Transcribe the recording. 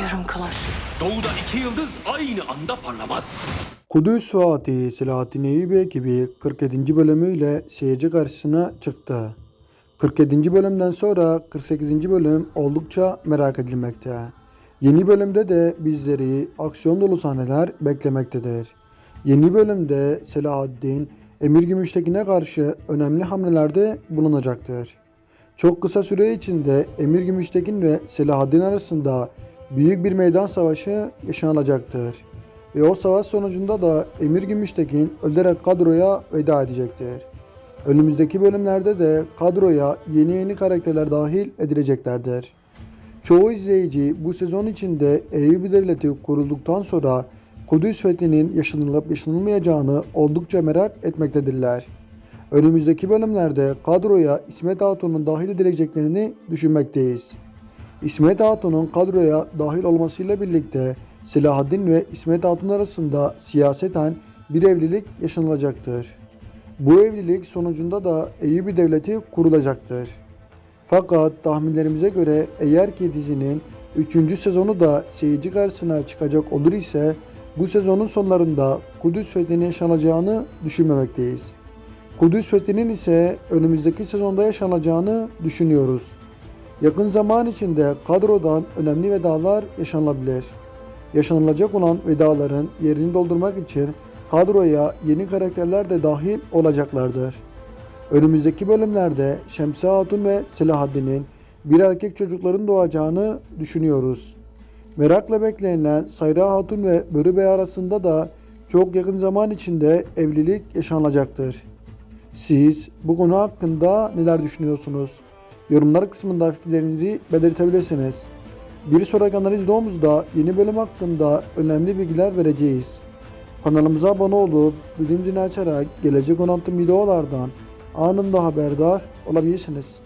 Yarım kalan. Doğuda iki yıldız aynı anda parlamaz. Kudüs Fatih Selahattin Eyyubi ekibi 47. bölümüyle seyirci karşısına çıktı. 47. bölümden sonra 48. bölüm oldukça merak edilmekte. Yeni bölümde de bizleri aksiyon dolu sahneler beklemektedir. Yeni bölümde Selahaddin Emir Gümüştekin'e karşı önemli hamlelerde bulunacaktır. Çok kısa süre içinde Emir Gümüştekin ve Selahaddin arasında büyük bir meydan savaşı yaşanacaktır. Ve o savaş sonucunda da Emir Gümüştekin ölerek kadroya veda edecektir. Önümüzdeki bölümlerde de kadroya yeni yeni karakterler dahil edileceklerdir. Çoğu izleyici bu sezon içinde Eyyubi Devleti kurulduktan sonra Kudüs fethinin yaşanılıp yaşanılmayacağını oldukça merak etmektedirler. Önümüzdeki bölümlerde kadroya İsmet Hatun'un dahil edileceklerini düşünmekteyiz. İsmet Hatun'un kadroya dahil olmasıyla birlikte Selahaddin ve İsmet Hatun arasında siyaseten bir evlilik yaşanılacaktır. Bu evlilik sonucunda da Eyyubi Devleti kurulacaktır. Fakat tahminlerimize göre eğer ki dizinin 3. sezonu da seyirci karşısına çıkacak olur ise bu sezonun sonlarında Kudüs fethinin yaşanacağını düşünmemekteyiz. Kudüs fethinin ise önümüzdeki sezonda yaşanacağını düşünüyoruz. Yakın zaman içinde kadrodan önemli vedalar yaşanılabilir. Yaşanılacak olan vedaların yerini doldurmak için kadroya yeni karakterler de dahil olacaklardır. Önümüzdeki bölümlerde Şemsi Hatun ve Selahaddin'in bir erkek çocukların doğacağını düşünüyoruz. Merakla beklenilen Sayra Hatun ve Börü Bey arasında da çok yakın zaman içinde evlilik yaşanacaktır. Siz bu konu hakkında neler düşünüyorsunuz? Yorumlar kısmında fikirlerinizi belirtebilirsiniz. Bir sonraki analiz videomuzda yeni bölüm hakkında önemli bilgiler vereceğiz. Kanalımıza abone olup bildirim açarak gelecek olan tüm videolardan anında haberdar olabilirsiniz.